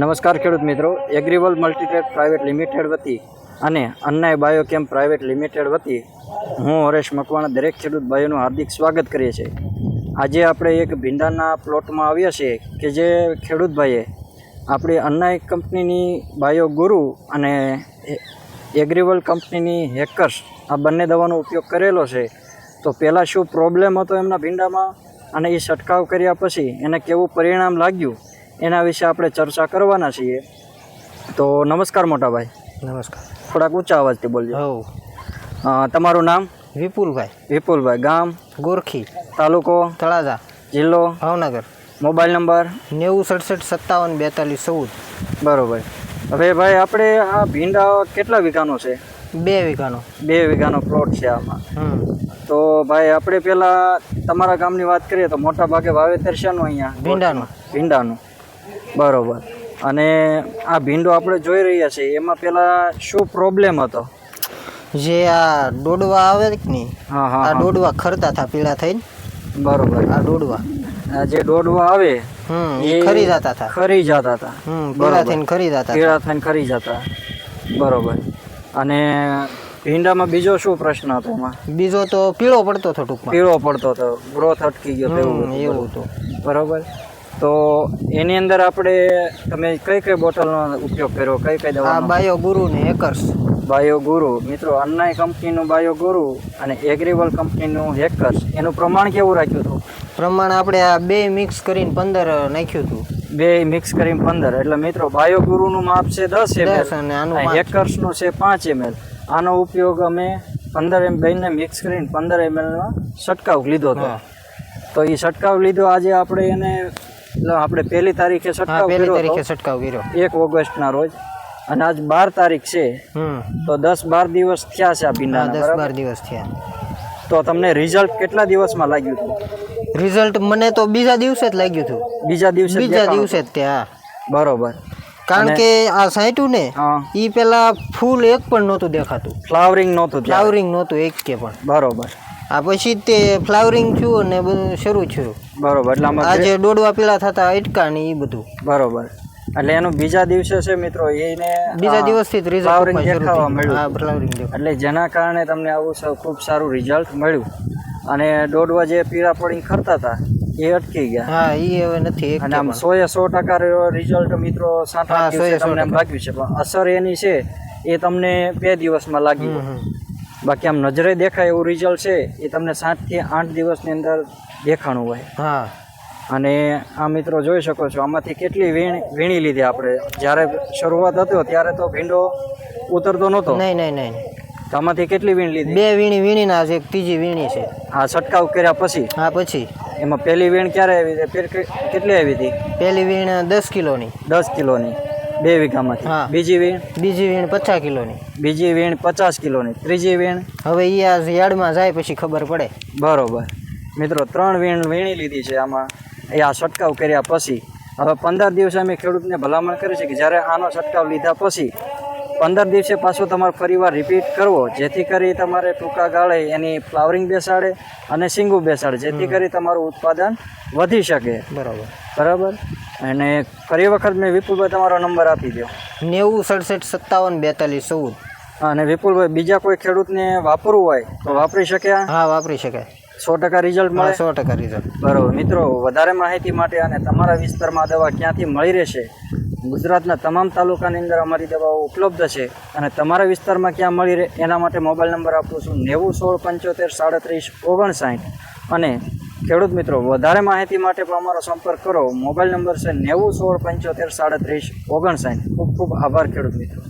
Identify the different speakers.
Speaker 1: નમસ્કાર ખેડૂત મિત્રો. એગ્રીવલ મલ્ટીટેક પ્રાઇવેટ લિમિટેડ વતી અને અન્નાય બાયોકેમ પ્રાઇવેટ લિમિટેડ વતી હું હરેશ મકવાણા, દરેક ખેડૂત ભાઈઓનું હાર્દિક સ્વાગત કરીએ છીએ. આજે આપણે એક ભીંડાના પ્લોટમાં આવ્યા છીએ કે જે ખેડૂત ભાઈએ આપણી અન્નાય કંપનીની બાયો ગુરુ અને એગ્રીવલ કંપનીની હેકર્સ આ બંને દવાનો ઉપયોગ કરેલો છે. તો પહેલાં શું પ્રોબ્લેમ હતો એમના ભીંડામાં? અને એ છંટકાવ કર્યા પછી એને કેવું પરિણામ લાગ્યું? એના વિશે આપણે ચર્ચા કરવાના છીએ. તો નમસ્કાર મોટાભાઈ.
Speaker 2: નમસ્કાર.
Speaker 1: થોડાક ઊંચા અવાજથી બોલજો. હો તમારું નામ?
Speaker 2: વિપુલભાઈ.
Speaker 1: વિપુલભાઈ ગામ?
Speaker 2: ગોરખી.
Speaker 1: તાલુકો?
Speaker 2: તળાજા.
Speaker 1: જિલ્લો?
Speaker 2: ભાવનગર.
Speaker 1: Mobile number?
Speaker 2: નેવું સડસઠ સત્તાવન બેતાલીસ ચૌદ.
Speaker 1: બરાબર. હવે ભાઈ આપણે આ ભીંડા કેટલા વીઘાનો છે?
Speaker 2: બે વીઘાનો.
Speaker 1: બે વીઘાનો પ્લોટ છે આમાં. તો ભાઈ આપણે પહેલાં તમારા ગામની વાત કરીએ તો મોટા ભાગે વાવેતર શેનું અહીંયા?
Speaker 2: ભીંડાનું.
Speaker 1: ભીંડાનું. બરોબર. અને આ ભીંડો આપણે જોઈ રહ્યા છીએ એમાં પહેલાં શું પ્રોબ્લેમ હતો?
Speaker 2: જે આ ડોડવા આવે કે નહીં
Speaker 1: હા હા
Speaker 2: આ
Speaker 1: દોડવા
Speaker 2: ડોડવા ખરતા હતા પીળા થઈને.
Speaker 1: બરોબર.
Speaker 2: આ ડોડવા.
Speaker 1: આ જે દોડવા આવે
Speaker 2: હમ
Speaker 1: એ
Speaker 2: ખરી જતા હતા.
Speaker 1: ખરી જતા હતા.
Speaker 2: હમ પીળા થઈને ખરી જતા
Speaker 1: પીળા થઈને ખરી જતા. બરોબર. અને ભીંડામાં બીજો શું પ્રશ્ન હતો એમાં?
Speaker 2: બીજો તો પીળો પડતો હતો ટૂંકમાં.
Speaker 1: પીળો પડતો હતો. ગ્રોથ અટકી ગયો એવું
Speaker 2: હતું
Speaker 1: બરોબર. તો એની અંદર આપણે તમે કઈ કઈ બોટલનો ઉપયોગ કર્યો? કઈ કઈ દવા
Speaker 2: બાયો ગુરુ ને હેકર્સ
Speaker 1: બાયો ગુરુ મિત્રો અન્નાય કંપનીનું બાયો ગુરુ અને એગ્રીવલ કંપનીનું હેકર્સ એનું પ્રમાણ કેવું રાખ્યું હતું?
Speaker 2: પ્રમાણ આપણે આ બે મિક્સ કરીને પંદર નાખ્યું હતું.
Speaker 1: બે મિક્સ કરીને પંદર. એટલે મિત્રો બાયો ગુરુનું માપ છે દસ
Speaker 2: દસ અને આનું
Speaker 1: એમએલ હેકર્સનું છે પાંચ એમએલ આનો ઉપયોગ અમે પંદર એમ બેને મિક્સ કરીને પંદર એમએલનો છંટકાવ લીધો હતો. તો એ છંટકાવ લીધો. આજે આપણે એને એટલે આપણે પહેલી તારીખે છટકાવ
Speaker 2: પહેલી તારીખે છટકાવ કર્યો.
Speaker 1: એક ઓગસ્ટના રોજ. અને આજ બાર તારીખ છે. તો દસ બાર દિવસ થયા છે આ
Speaker 2: હા દસ બાર દિવસ થયા.
Speaker 1: તો તમને રિઝલ્ટ કેટલા દિવસમાં લાગ્યું હતું?
Speaker 2: રિઝલ્ટ મને તો બીજા દિવસે જ લાગ્યું હતું.
Speaker 1: બીજા દિવસે
Speaker 2: બીજા દિવસે જ
Speaker 1: ત્યાં બરોબર.
Speaker 2: કારણ કે આ સાંટ્યું ને એ પેલા ફૂલ એક પણ નહોતું દેખાતું.
Speaker 1: ફ્લાવરિંગ નહોતું
Speaker 2: ફ્લાવરિંગ નહોતું એક કે પણ.
Speaker 1: બરોબર.
Speaker 2: આ પછી તે ફ્લાવરિંગ થયું ને બધું શરૂ થયું.
Speaker 1: બરોબર એટલે આમાં
Speaker 2: આ જે દોડવા પેલા થતા અટકા ને એ બધું.
Speaker 1: બરોબર. એટલે એનું બીજા દિવસે છે મિત્રો એને
Speaker 2: બીજા દિવસથી જ
Speaker 1: ફ્લાવરિંગ દેખાવા મળ્યું.
Speaker 2: હા ફ્લાવરિંગ
Speaker 1: એટલે જેના કારણે તમને આવું ખૂબ સારું રિઝલ્ટ મળ્યું. અને દોડવા જે પીળા પડીને ખરતા હતા એ અટકી ગયા.
Speaker 2: હા એ હવે નથી
Speaker 1: અને આમ સો એ સો ટકા રિઝલ્ટ મિત્રો સાત આઠ
Speaker 2: સો એ સો
Speaker 1: તમને લાગ્યું છે. પણ અસર એની છે એ તમને બે દિવસમાં લાગી. બાકી આમ નજરે દેખાય એવું રિઝલ્ટ છે એ તમને સાતથી આઠ દિવસની અંદર દેખાણું હોય.
Speaker 2: હા.
Speaker 1: અને આ મિત્રો જોઈ શકો છો આમાંથી કેટલી વીણ વીણી લીધી આપણે. જ્યારે શરૂઆત હતો ત્યારે તો ભીંડો ઉતરતો નહોતો.
Speaker 2: નહીં નહીં નહીં.
Speaker 1: તો આમાંથી કેટલી વીણ લીધી?
Speaker 2: બે વીણી વીણીના છે એક ત્રીજી વીણી છે.
Speaker 1: હા છંટકાવ કર્યા પછી?
Speaker 2: હા પછી.
Speaker 1: એમાં પહેલી વીણ ક્યારે આવી હતી કેટલી આવી હતી?
Speaker 2: પહેલી વીણ દસ કિલોની.
Speaker 1: દસ કિલોની. બે વીઘામાંથી.
Speaker 2: હા.
Speaker 1: બીજી વીણ?
Speaker 2: બીજી વીણ પચાસ કિલોની.
Speaker 1: બીજી વીણ પચાસ કિલોની. ત્રીજી વીણ?
Speaker 2: હવે એ આ યાર્ડમાં જાય પછી ખબર પડે.
Speaker 1: બરોબર. મિત્રો ત્રણ વીણ વીણી લીધી છે આમાં. એ આ છંટકાવ કર્યા પછી. હવે પંદર દિવસે અમે ખેડૂતને ભલામણ કરી છે કે જ્યારે આનો છંટકાવ લીધા પછી પંદર દિવસે પાછો તમારે ફરીવાર રિપીટ કરવો જેથી કરી તમારે ટૂંકા ગાળે એની ફ્લાવરિંગ બેસાડે અને સિંગું બેસાડે જેથી કરી તમારું ઉત્પાદન વધી શકે.
Speaker 2: બરાબર.
Speaker 1: બરાબર? અને ફરી વખત મેં વિપુલભાઈ તમારો નંબર આપી દો
Speaker 2: નેવું સડસઠ સત્તાવન બેતાલીસ ચૌદ.
Speaker 1: અને વિપુલભાઈ બીજા કોઈ ખેડૂતને વાપરવું હોય તો વાપરી શકે
Speaker 2: હા વાપરી શકે.
Speaker 1: સો ટકા રિઝલ્ટ મળે?
Speaker 2: સો ટકા રિઝલ્ટ
Speaker 1: બરાબર. મિત્રો વધારે માહિતી માટે અને તમારા વિસ્તારમાં દવા ક્યાંથી મળી રહેશે ગુજરાતના તમામ તાલુકાની અંદર અમારી દવાઓ ઉપલબ્ધ છે અને તમારા વિસ્તારમાં ક્યાં મળી રહે એના માટે મોબાઈલ નંબર આપું છું નેવું સોળ પંચોતેર સાડત્રીસ ઓગણસાઠ. અને ખેડૂત મિત્રો, વધારે માહિતી માટે પણ અમારો સંપર્ક કરો. મોબાઈલ નંબર છે નેવું સોળ પંચોતેર સાડત્રીસ ઓગણસાઠ. ખૂબ ખૂબ આભાર ખેડૂત મિત્રો.